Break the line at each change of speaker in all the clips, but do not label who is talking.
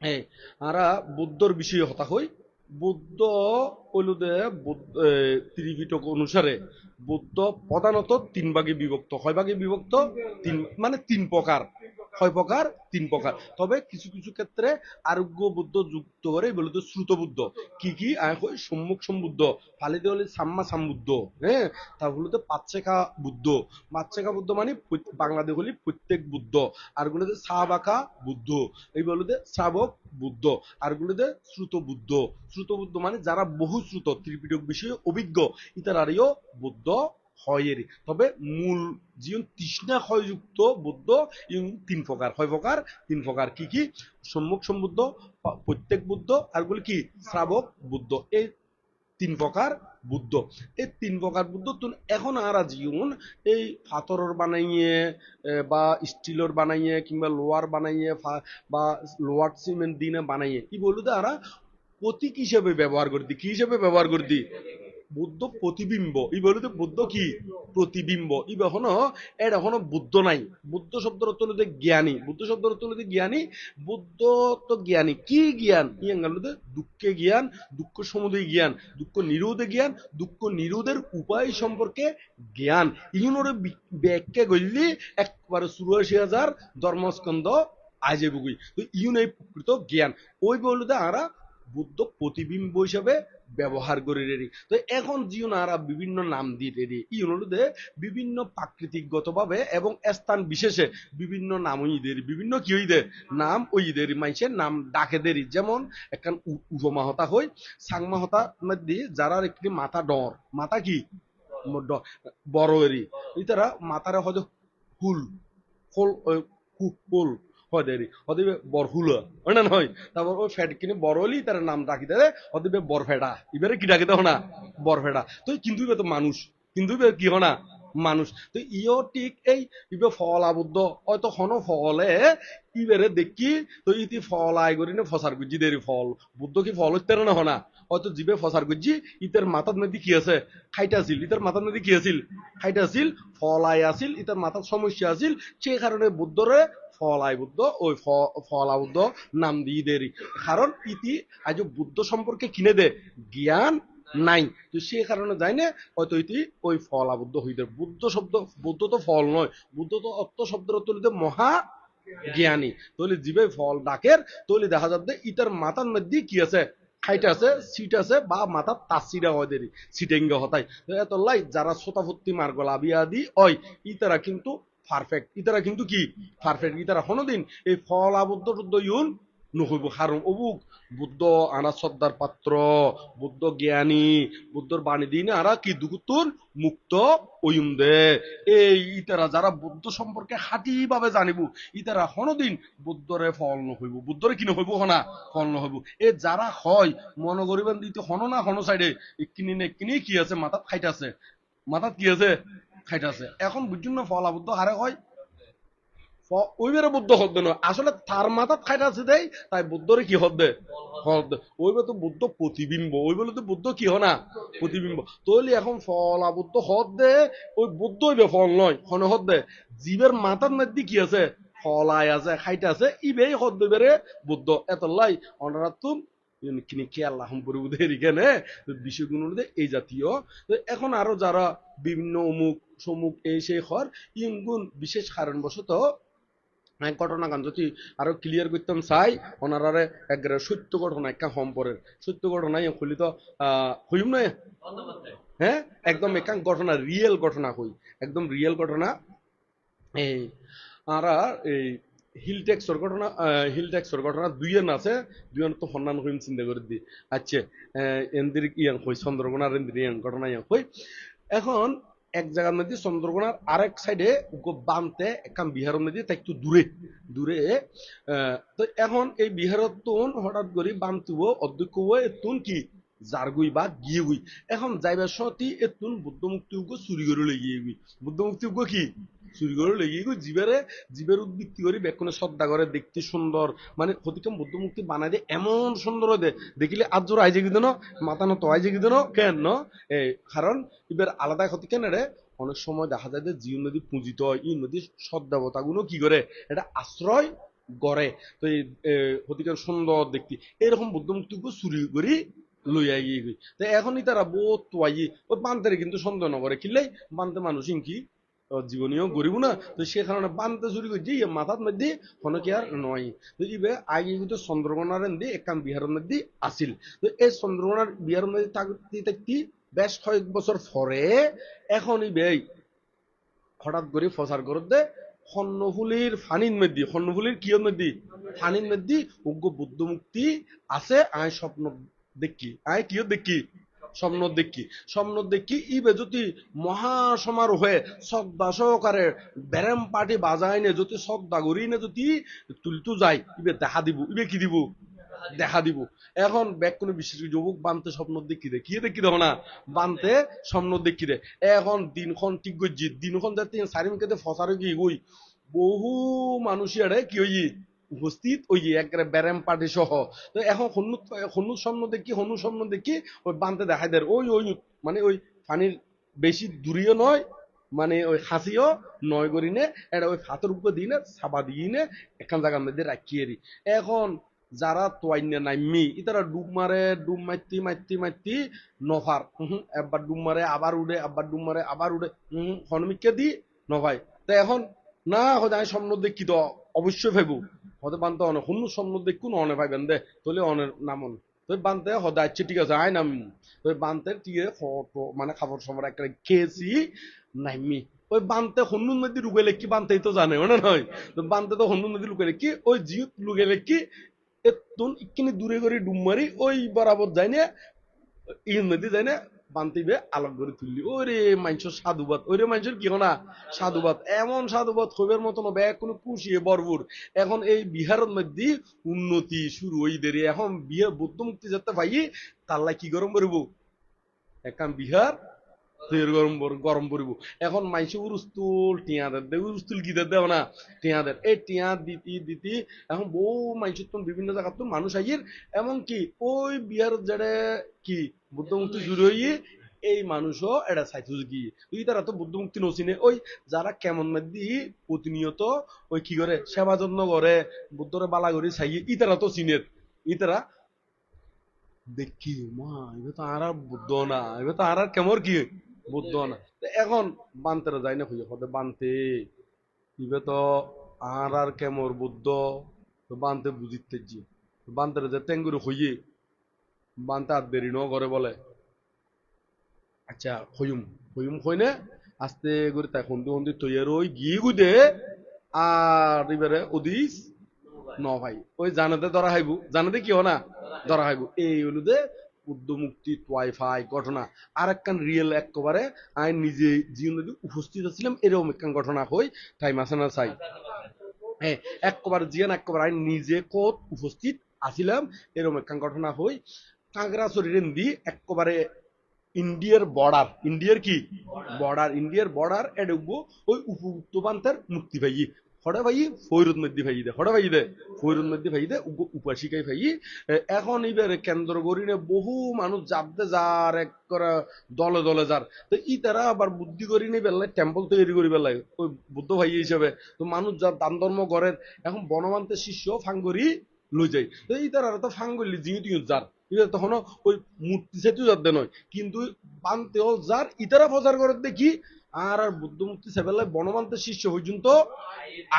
এই, আরা বুদ্ধর বিষয়ে হতা হই, বুদ্ধ হইলুদে ত্রিপিটক অনুসারে বুদ্ধ প্রধানত তিন ভাগে বিভক্ত। হয় ভাগে বিভক্ত? তিন মানে তিন প্রকার। ছয় প্রকার, তিন প্রকার। তবে কিছু কিছু ক্ষেত্রে আরোগ্য বুদ্ধ যুক্ত করে বলতে শ্রুত বুদ্ধ। কি কি? সম্মুখ সম্বুদ্ধ। ফালিতে হলে সাম্মা সাম্বুদ্ধ। হ্যাঁ তারপরে পাচ্ছেকা বুদ্ধ। পাচ্ছেকা বুদ্ধ মানে বাংলাদেশ হলি প্রত্যেক বুদ্ধ। আর গুলোতে সাবাকা বুদ্ধ। এই বলতে শ্রাবক বুদ্ধ। আর গুলোতে শ্রুত বুদ্ধ। শ্রুত বুদ্ধ মানে যারা বহু শ্রুত, ত্রিপিটক বিষয়ে অভিজ্ঞ ইতারারিও বুদ্ধ হয়ের তবে মূল জীবন তৃষ্ণা ক্ষয়যুক্ত বুদ্ধ ইউন তিন প্রকার। হয় প্রকার, তিন প্রকার কি কি? সম্মুখ সম্বুদ্ধ প্রত্যেক বুদ্ধ, আরগুলো কি? শ্রাবক বুদ্ধ। এই তিন প্রকার বুদ্ধ। এই তিন প্রকার বুদ্ধ তুন এখন আর জীবন এই পাথরের বানাইয়ে বা স্টিলের বানাইয়ে, কিংবা লোহার বানাইয়ে বা লোহার সিমেন্ট দিনে বানাইয়ে। কি বলতে আরা? প্রতীক হিসেবে ব্যবহার করতি। কি হিসেবে ব্যবহার করতি? বুদ্ধ প্রতিবিম্ব। ই বলতে বুদ্ধ কি? প্রতিবিম্ব। ই এখনও এর এখনও বুদ্ধ নাই। বুদ্ধ শব্দের অর্থ হলো জ্ঞানী। বুদ্ধ শব্দের অর্থ হলো জ্ঞানী। বুদ্ধ তো জ্ঞানী। কি জ্ঞান? ই হলো দুঃখে জ্ঞান, দুঃখ সমুদয় জ্ঞান, দুঃখ নিরোধে জ্ঞান, দুঃখ নিরোধের উপায় সম্পর্কে জ্ঞান। ইউনোর ব্যাখ্যা করলি, একবারে চুরাশি হাজার ধর্মস্কন্ধ আজে বুগুই তো ইউন প্রকৃত জ্ঞান। ওই বলতে আরা বুদ্ধ প্রতিবিম্ব হিসাবে ব্যবহার করে রেডি। তো এখন জিও নারা বিভিন্ন নাম দিয়ে রেডি। ইউনোতে বিভিন্ন প্রাকৃতিকগতভাবে এবং স্থান বিশেষে বিভিন্ন নাম ঈদের, বিভিন্ন কি ঈদের? নাম ওই ঈদের মাইসের নাম ডাকে দেরি। যেমন একখান উ- উপমা হতা হই সাংমা হতা মধ্যে যারা একটি মাথা ডর। মাথা কি? বড় এরি। ইতারা মাথারে হয়তো হুল হোল হুল হয় দেরি হদিবে বরহুলা। হয় না নয় তারপর ওই ফ্যাট কিনে বরলি, তার নাম ডাকি দেয় হদিবে বরফেডা। এবারে কি ডাকে দেও না বরফেডা। তো কিন্তু তো মানুষ। কিন্তু কি কি হনা? মানুষ। তো ইও ঠিক এই, ইবে ফল আবদ্ধ। হয়তো হন ফলে ইবেরে দেখি, তো ইতি ফল আয় করি না ফসার গুজি দেরি ফল। বুদ্ধ কি ফল হইতে না হনা? হয়তো জিবে ফসার গুজি ইতের মাথার নদী কি আছে। খাইটা আছিল ইতার মাথার নদী কি আছিল। খাইটা আছিল, ফল আয় আছিল ইতার মাথার সমস্যা আছিল। সেই কারণে বুদ্ধরে ফলাই বুদ্ধ ওই ফলা বুদ্ধ নাম দিয়ে দেরি কারণ ইতি আজ বুদ্ধ সম্পর্কে কিনে দে? জ্ঞান নাই। তো সে কারণে যাই না, হয়তো ইতি ওই ফলা বুদ্ধ হইতে বুদ্ধ শব্দ, বুদ্ধ তো ফল নয়, বুদ্ধ তো অর্থ শব্দের অর্থ মহা জ্ঞানী। তাহলে জিবে ফল ডাকের, তাহলে দেখা যাবে ইটার মাথার মধ্যে কি আছে? হাইট আছে, সিট আছে, বা মাথার তাসিরা হয় দেরি, সিটেঙ্গে হতাই। তো এত লাই, যারা শ্রোতাভর্তি মার্গ লাভিয়া দি ওই ইতারা কিন্তু পারফেক্ট ইতারা কিন্তু কি? পারফেক্ট ইতারা হনদিন এই ফল আবদ্ধ ইউন নহইব হারম অবুক বুদ্ধ আনা শ্রদ্ধার পাত্র, বুদ্ধ জ্ঞানী, বুদ্ধর বাণী দিনে আরা কি দুকুতুর মুক্ত ওয়ুম দে। এই ইতারা যারা বুদ্ধ সম্পর্কে হাঁটি ভাবে জানিব, ইতারা হনদিন বুদ্ধরে ফল নহইব। বুদ্ধরে কি নহইব হনা? ফল নহইব। এ যারা হয় মন করিবেন দিতে হন না হন সাইডে, একিনি নে কিনি কি আছে? মাথাত খাইতে আছে মাথাত কি আছে? খাইতে আছে এখন বুঝুন ফল আবদ্ধ হারে হয়? ওইবারে বুদ্ধ হদ্দে নয়। আসলে তার দেই, তাই বুদ্ধরে কি হদ্দে? হদ্দে। ওইবে তো বুদ্ধ প্রতিবিম্ব। ওই বলে তো বুদ্ধ কি হনা? প্রতিবিম্ব। তৈলি এখন ফল হদ দে ওই বুদ্ধ হইবে ফল নয়। হন হদ দে জীবের মাথার মধ্যে কি আছে? ফল আয় আছে খাইতে আছে, ইবেই হদ দেবে বুদ্ধ। এত লাই অনারাতুম কিনি খেয়াল রাখুন পরিবুধে এখানে বিষয়গুলো এই জাতীয়। এখন আরও যারা বিভিন্ন অমুক সমুক এই সেই হর ইনগুন বিশেষ কারণবশত ঘটনা গান। যদি আরও ক্লিয়ার করতাম চাই ওনারারে একবারে সত্য ঘটনা একটা সম্পরের সত্য ঘটনা ইয়ে খুলি তো আহ হইম না? হ্যাঁ একদম একা ঘটনা রিয়েল ঘটনা হই একদম রিয়েল ঘটনা। এই আরা এই হিল ট্যাক্সর ঘটনা হিল ট্যাক্সর ঘটনা দুইজন আছে দুইজন তো সন্ধান হইম চিন্তা করে দি। আচ্ছা এন্দির ইয়ান হই চন্দ্রকোনার এন্দির ইয়ান ঘটনা ইয়ান হই এখন এক জায়গার মধ্যে চন্দ্রকোনার আরেক সাইডে বানতে একখান বিহারের মধ্যে একটু দূরে দূরে। তো এখন এই বিহারের তুন হঠাৎ করে বানতুব অধ্যক্ষ তুন কি, জারগুই বা গিয়ে গুই এখন যাইবার সতি এতুন বুদ্ধ মুক্তি চুরি করে লেগিয়ে গুই বুদ্ধ মুক্তি কি চুরি করে লেগিয়ে গুই জীবেরে, জীবের উদ্বৃত্তি করে বেক্ষণে শ্রদ্ধা করে, দেখতে সুন্দর। মানে প্রতিটা বুদ্ধ মুক্তি বানাই দিয়ে এমন সুন্দর দে। দেখিলে আজর আইজে দেন মাথা নত আইজে দেন কেন? এই কারণ এবার আলাদা ক্ষতি কেন রে? অনেক সময় দেখা যায় যে জিও নদী পুঁজিত হয় এই নদীর সদ্দেবতাগুলো কি করে? এটা আশ্রয় গড়ে। তো এই হতিকার সুন্দর দেখতে। এরকম বুদ্ধ মুক্তিকে চুরি করি, লইয়া গিয়ে গই তো এখনই তারা বহুত তোয়াই ওই বান্তের কিন্তু সন্দেহ নগরে কিনলেই বান্তে মানুষ ইনকি জীবনীয় গরিব না, তো সে কারণে বানতে চুরি করছি মাথার মধ্যে কোনো কি আর নয়। তো ইবে আগে কিন্তু চন্দ্রকোনার দি একান বিহারের মধ্যে আসিল তো এই চন্দ্রকোনার বিহারের মধ্যে থাকতে থাকতে বেশ কয়েক বছর পরে এখন ইবে হঠাৎ করে ফসার করতে হন্নফুলির ফানির মধ্যে হন্নফুলির কিয়র মধ্যে, ফানির মধ্যে উগ্র বুদ্ধ মুক্তি আছে, আয় স্বপ্ন দেখি, আয় কিয় দেখি। স্বপ্ন দেখি ইবে যদি মহাসমারোহে শ্রদ্ধা সহকারে ব্যারাম পার্টি বাজায় নে, যদি শ্রদ্ধা করি নে, যদি তুলতু যায়, ইবে দেখা দিব, ইবে কি দিব? দেখা দিব। এখন ব্যাক কোনো বিশেষ যুবক বানতে স্বপ্ন দেখি দে। কি দেখি দেখ না? বানতে স্বপ্ন দেখি দে। এখন দিনখন ঠিক গজি দিনখন যাতে মিনিটে ফসারে কি গই বহু মানুষের কি হই উপস্থিত, ওই একবারে ব্যারাম পার্টি সহ। তো এখন হনু হনু স্বপ্ন দেখি হনু স্বপ্ন দেখি, ওই বানতে দেখাই দেয় ওই ওই মানে ওই পানির বেশি দূরিও নয় মানে ওই হাসিও নয় করি নে এটা ওই ফাতর উপর দিয়ে নে সাবা দিয়ে নে, এখান জায়গার মধ্যে রাখিয়ে দি এখন যারা তোয়াইনে নাইমি ইতারা ডুব মারে, ডুব মারতি মারতি মারতি নফার হুম একবার ডুব মারে, আবার উড়ে আবার ডুব মারে, আবার উড়ে, হুম হনমিককে দি নভাই। তো এখন না, হয়তো আমি স্বপ্ন দেখি তো। অবশ্যই ভাইবো। হতে বানতে অনেক হুন্ন স্বপ্ন দেখুন অনে ভাইবেন দে তোলে অনের নামন। তো বানতে হদা আচ্ছা ঠিক আছে, আয় নাম। তো বানতে টিয়ে মানে খাবার সময় একটা খেয়েছি, নাইমি। ওই বানতে হন্নুন নদী লুকে লেখি বানতেই তো জানে মানে নয়? তো বানতে তো হন্নুন নদী লুকে লেখি ওই জিউত লুকে লেখি এতুন ইকিনি দূরে করে ডুম মারি, ওই বরাবর যাই না ইন নদী যাই না বান্তিবে আলোক করে তুললি। ওরে মানুষের সাধুবাদ, ওরে মানুষের কি না? সাধুবাদ, এমন সাধুবাদ হইবার মতন ব্যাগ কোনো কুশিয়ে বরবুর। এখন এই বিহারের মধ্যে উন্নতি শুরু হই দেরি। এখন বিহার বৌদ্ধ মুক্তি যাতে ভাই তাল্লা কি গরম করব। এখন বিহার তৈরি গরম গরম পড়ব এখন মাইসে উরুস্তুল টিয়া দেয় দে উরুস্তুল কি দেও না, টিয়া দেয় এই টিয়া দিতি দিতি, এখন বউ মাইসের তো বিভিন্ন জায়গার তো মানুষ আইয়ের এমন কি ওই বিহার যারা কি বুদ্ধ মুক্তি শুরু হইয়ে এই মানুষও এটা চাইতে কি তুই তারা তো বুদ্ধ মুক্তি নচিনে ওই যারা কেমন দি প্রতিনিয়ত ওই কি করে, সেবা যত্ন করে, বুদ্ধরে বালা করে চাইয়ে ইতারা তো চিনের ইতারা দেখি, মা, এবার তো আর বুদ্ধ না, এবার তো আর কেমন কি? বুদ্ধ না এখন বানতেরা যায় না খুঁজে কতে বানতে। ইবে তো আর আর কেমর বুদ্ধ বানতে বুঝিতে জি বানতেরা যে টেঙ্গুরি হইয়ে বানতে আর দেরি ন করে বলে। আচ্ছা হইম হইম হইনে আস্তে করে তাই হন্দি হন্দি তৈয়ার ওই গিয়ে গুদে, আর এবারে ওদিস ন ভাই। ওই জানাতে ধরা হাইবু জানাতে কি না ধরা হাইবু। এই হলুদে উদ্যমুক্তি ওয়াইফাই ঘটনা আর একখান রিয়েল একেবারে আমি নিজে জীবনে উপস্থিত ছিলাম এরকম একখান ঘটনা হই টাইম আছে না চাই হ্যাঁ একবার জিয়ান একবার আমি নিজে কত উপস্থিত আছিলাম এরকম একখান ঘটনা হই। কাঁকড়া শরীরের দি একবারে ইন্ডিয়ার বর্ডার ইন্ডিয়ার কি? বর্ডার ইন্ডিয়ার বর্ডার এডুকবো ওই উপযুক্তবান্তের মুক্তি ভাই ফৈরুদ মধ্যে ভাই দে দে ফৈরুদ মধ্যে ভাই দে উপাসিকাই ভাই। এখন কেন্দ্র বহু মানুষ যার এক করে দলে দলে যার। তো ই তারা আবার বুদ্ধি করি বেলায় টেম্পল তৈরি করি বেলায় ওই বুদ্ধ ভাই হিসেবে। তো মানুষ যার দান ধর্ম করেন, এখন বনমান্তের শিষ্য ফাঙ্গরি লই যায়। তো এই তারা তো ফাঙ্গলি জিও টিও যার। তখন ওই মূর্তি সেতু যাতে নয়। কিন্তু বানতেও যার ইতারা প্রচার করে দেখি আর আর বুদ্ধ মূর্তি সেবেলায় বনমান্তের শিষ্য পর্যন্ত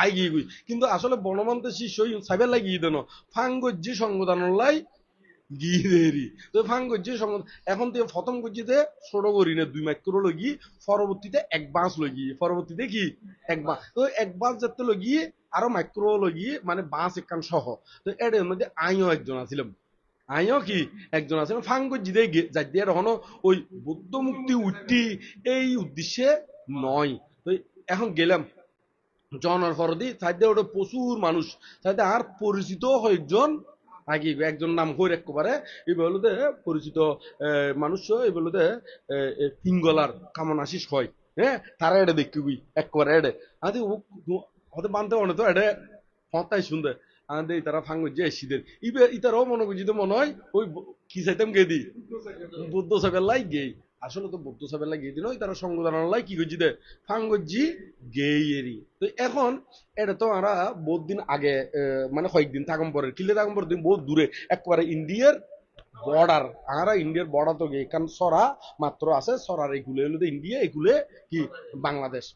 আই গিয়ে গই। কিন্তু আসলে বনমান্তের শিষ্য সাইবেলাই গিয়ে দেন। ফাঙ্গজ্জি সংগঠনলাই গিয়ে দেরি তো ফাঙ্গজ্জি সংগঠন এখন তুই প্রথম গজ্জিতে ছোট করি না দুই মাইক্রো লগি, পরবর্তীতে এক বাঁশ লগি। পরবর্তীতে কি? এক বাঁশ। তো এক বাঁশ যাতে লগিয়ে আরও মাইক্রো লগিয়ে মানে বাঁশ একান সহ। তো এর মধ্যে আইও একজন আছিলাম আইও কি? একজন আছিলাম ফাঙ্গজ্জি দিয়ে যাই দিয়ে এখনও ওই বুদ্ধ মুক্তি উঠতি এই উদ্দেশ্যে নয়। তো এখন গেলাম জনের ফরদি সাইডে ওটা প্রচুর মানুষ। সাইডে আর পরিচিত একজন আগে একজন নাম হইর একবারে এই বলতে পরিচিত মানুষ, এই বলতে ফিঙ্গলার কামন আশিস হয়। হ্যাঁ তারা এটা দেখবি একবারে এডে। আদি হতে বানতে মনে তো এডে হতাই শুনতে। আদে তারা ফাঙ্গ যে এসিদের ইতারাও মনে করছি মনে হয়, ওই কি চাইতাম গে দি? বুদ্ধ সাহেবের লাই গেই। আসলে তো বৌদ্ধ সাবেলা গিয়ে দিল তারা সংবিধান লাই কি করছি দে? ফাঙ্গজি গেইয়েরি তো এখন এটা তো আমরা বহুত দিন আগে মানে কয়েকদিন থাকুন পরে কিলে পরে দিন বহুত দূরে, একবারে ইন্ডিয়ার বর্ডার আমরা ইন্ডিয়ার বর্ডার তো গিয়ে কারণ সরা মাত্র আছে, সরার এগুলো হলো ইন্ডিয়া, এগুলো কি? বাংলাদেশ।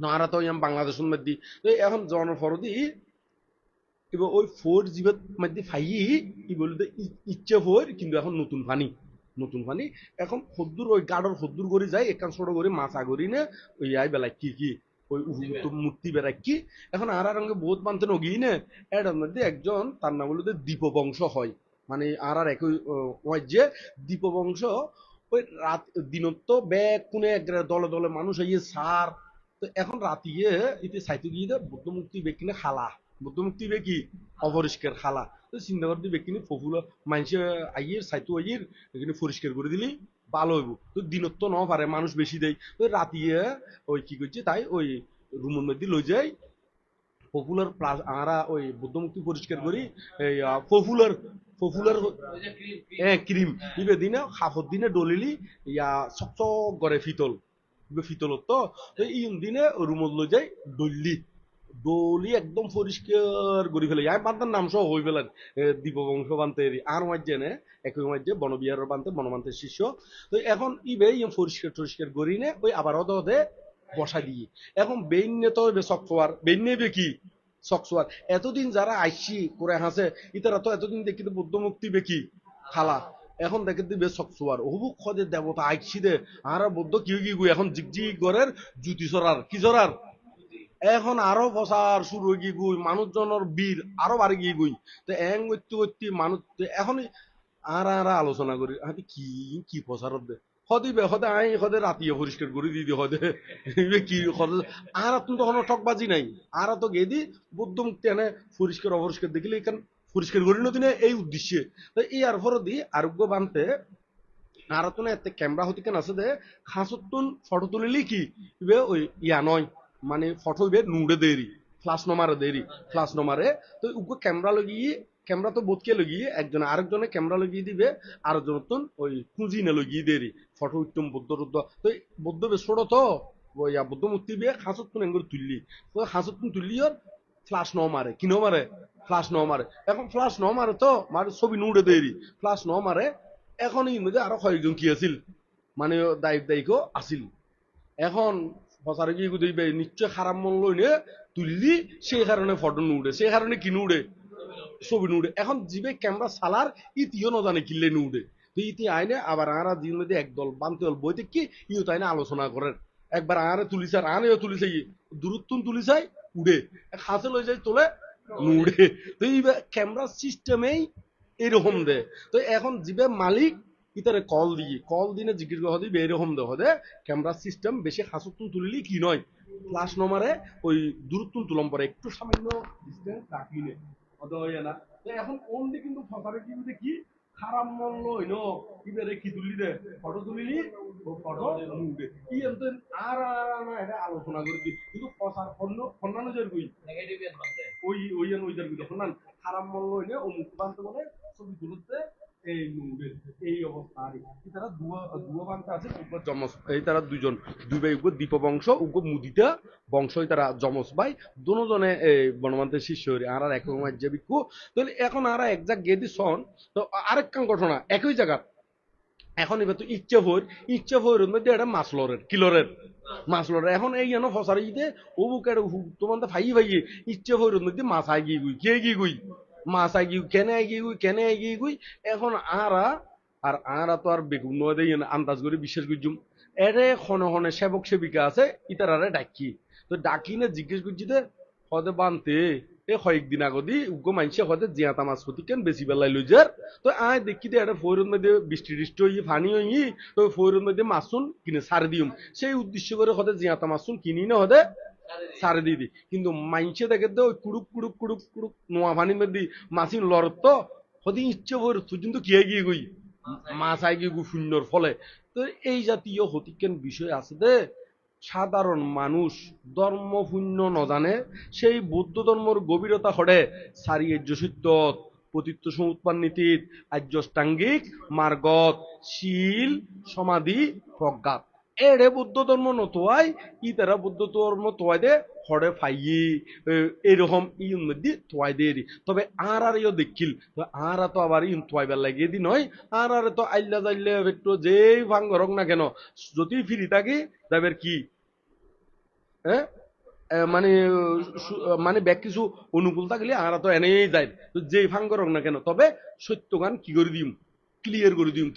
না আমরা তো ইয়াম বাংলাদেশ মধ্যে। তো এখন জনের এবার ওই ফোর জিবের মধ্যে ফাই কি বলতে ইচ্ছে ফোর কিন্তু এখন নতুন পানি নতুন পানি এখন হদ্দুর ওই গাড়র হদ্দুর করে যায় একান ছোট করে মাছা করি না ওই আই বেলা কি কি ওই মূর্তি বেড়াই কি। এখন আর আর রঙে বহুত মানতে নগিয়ে না এটার মধ্যে একজন তার নাম হলো যে দীপবংশ হয়। মানে আর আর একই ওই যে দীপবংশ ওই রাত দিনত ব্যাগ কোনে এক দলে দলে মানুষ আইয়ে সার। তো এখন রাতিয়ে ইতে সাইতে গিয়ে বুদ্ধ মুক্তি বেকিনে খালা। বুদ্ধ মুক্তি বেকি অপরিষ্কার খালা। তো চিন্তা করতে বেকিনে ফফুলা মানুষে আইয়ের সাইতো আইয়ের এখানে পরিষ্কার করে দিলি, ভালো হইব তো দিনত তো ন পারে মানুষ বেশি দেয় তো রাতিয়ে ওই কি করছে তাই ওই রুমের মধ্যে লই যাই পপুলার প্লাস আরা ওই বুদ্ধ মুক্তি পরিষ্কার করি এই পপুলার পপুলার হ্যাঁ ক্রিম ইবে দিনে হাফত দিনে ডলিলি ইয়া, চকচক করে ফিতল ফিতলত তো ইন দিনে রুমত লৈ যাই ডললি ডলি একদম পরিষ্কার করে ফেলে। আমি বান্তার নাম সহ হয়ে ফেলেন দীপবংশ বান্তে আর মাঝে একই মাঝে বনবিহারের বান্তে বনবান্তের শিষ্য। তো এখন ইবে ইয়ে পরিষ্কার টরিষ্কার করি নে, ওই আবার হদে হদে বসা দিয়ে। এখন বেইনে তো সফটওয়্যার বেইনে বে কি? সফটওয়্যার এতদিন যারা আইসি করে হাসে ইতারা তো এতদিন দেখি বুদ্ধ মুক্তি বেকি খালা। এখন দেখে দিবে সফটওয়্যার হবুক খদে দেবতা আইসি দে। আর বুদ্ধ কি কি এখন জিগজি গরের জুতি চরার কি চরার এখন আরও বসার শুরু হয়ে গিয়ে গুই, মানুষজনের বীর আরও বাড়ি গিয়ে গুই। তো এং করতে করতে মানুষ এখন আর আর আলোচনা করি। হাতে কি কি প্রচার দে? হদিবে হদে আই হদে রাতিয়ে পরিষ্কার করে দিদি হদে ইবে কি হদে আর তুমি তখন ঠকবাজি নাই। আর তো গেদি বুদ্ধ মুক্তি এনে পরিষ্কার অপরিষ্কার দেখিলে এখান পরিষ্কার করি নতুন এই উদ্দেশ্যে। তো এই আর ফর দি আরোগ্য বানতে আর তো এতে ক্যামেরা হতে কেন আছে দে খাসতুন ফটো তুলিলি কি? ওই ইয়া নয়। মানে ফটো ইবে নুড়ে দেরি, ফ্লাশ নমারে দেরি, ফ্লাশ নমারে। তো উগো ক্যামেরা লগিয়ে, ক্যামেরা তো বোধকে লগিয়ে, একজন আরেকজনে ক্যামেরা লাগিয়ে দিবে, আরেকজন নতুন ওই পুঁজি না লগিয়ে দেরি। ফটো উত্তম বুদ্ধ টুদ্ধ তো বুদ্ধ ছোট তো ইয়া বুদ্ধ মূর্তি বে হাসতুন এঙ্গুর তুললি। তো হাসতুন তুললি ওর, ফ্লাশ ন মারে কি ন মারে ফ্লাশ ন মারে এখন ফ্লাশ ন মারে তো, মারে ছবি নুড়ে দেরি। ফ্লাশ ন মারে এখন ইর মধ্যে আরও কয়েকজন কি আছিল? মানে দায়িক দায়িকও আছিল। এখন ফসারে কি দিবে? নিশ্চয় খারাপ মন লইনে তুললি সেই কারণে ফটো নুড়ে, সেই কারণে কি নুড়ে? ছবি নুড়ে। এখন জিবে ক্যামেরা সালার ইতিও ন জানে কিনলে নুড়ে। তো ইতি আইনে আবার আরা দিন মধ্যে একদল বানতে হল বইতে কি, ইও তাই না আলোচনা করেন। একবার আরে তুলিছে আনেও তুলিছে দূরত্বন তুলিছাই উড়ে। হাতে লই যাই তোলে, নুড়ে। তো এই ক্যামেরা সিস্টেমেই এরকম দে। তো এখন জিবে মালিক ইতারে কল দিয়ে কল দিনে জিজ্ঞেস করা দিবে এরকম দে ক্যামেরা সিস্টেম বেশি হাসুতুন তুলিলি কি নয়। ফ্লাশ নমারে ওই দূরত্বন তুলম পরে একটু সামান্য ডিস্টেন্স রাখিলে হদে হয় না। তো এখন কোন দিকে কিন্তু ফসারে কি দেখি খারাপ মন লই ন। ইবেরে কি তুলি দে? ফটো তুলিলি ও ফটো মুখে কি এমতে আর আর না এটা আলোচনা করবি কিন্তু ফসার ফন্ন ফন্নানো জের কই? ওই ওই ওই জের কই? ফন্নান খারাপ মন লই নে ও মুখ বানতে বলে ছবি তুলতে এই এখন। ঘটনা একই এখন এবার তো ইচ্ছা ভোর, ইচ্ছা কিলরের এখন এই যেন ফসার ইতে ও বুকের তোমার তো ফাই ফাই ইচ্ছা ভোরের মধ্যে মাছ আই গিয়ে গুই, কে গিয়ে গুই? মাছ আই গিয়ে কেনে আই গিয়ে গুই কেনে আই গিয়ে গুই, এখন আরা, আর আরা তো আর বেগুন দেই আন্দাজ করে বিশ্বাস করছুম এরে ক্ষণে ক্ষণে সেবক সেবিকা আছে ইতারারে ডাকি। তো ডাকি না জিজ্ঞেস করছি যে, হদে বানতে, এ কয়েকদিন আগদি উগ্র মানসে হদে জিয়াতা মাছ হতি কেন বেশি বেলায় লই যার? তো আয় দেখি দে এটা ফৈরের মধ্যে বৃষ্টি টিষ্টি হই ফানি হই তো ফৈরের মধ্যে মাছুন কিনে সার দিউম। সেই উদ্দেশ্য করে হদে জিয়াতা মাছুন কিনি না হদে। সারে দিয়ে দি কিন্তু মাইনসে দেখে তো ওই কুড়ুক কুড়ুক কুড়ুক কুড়ুক, নোয়া পানির মধ্যে মাছিন লড়ত তো হদি ইচ্ছে ভর তুই কিন্তু কিয়ে গিয়ে গই? মাছ আই গিয়ে শূন্যর ফলে। তো এই জাতীয় হতিকেন বিষয় আছে দে, সাধারণ মানুষ ধর্ম শূন্য নজানে সেই বৌদ্ধ ধর্মর গভীরতা হরে সারিয়ে যশিত্ব পতিত্ব সমুৎপান নীতির আর্যষ্টাঙ্গিক, মার্গত, শীল, সমাধি, প্রজ্ঞাত। এড়ে বুদ্ধ ধর্ম নতোয়াই ই তারা বুদ্ধ ধর্ম তোয়াই দে হরে ফাইয়ে এরকম ই মধ্যে তোয়াই দে তবে আর আর ইও দেখিল আর তো আবার ইন তোয়াইবার লাগিয়ে দি নয়, আর আর তো আইল্লা যাইলে একটু যেই ভাঙ রক না কেন, যদি ফিরি থাকে তাদের কি? হ্যাঁ মানে মানে ব্যাগ কিছু অনুকূল থাকলে আর তো এনেই যায় তো যেই ভাঙ রক না কেন, তবে সত্যগান কি করে দিম? ক্লিয়ার করে দিম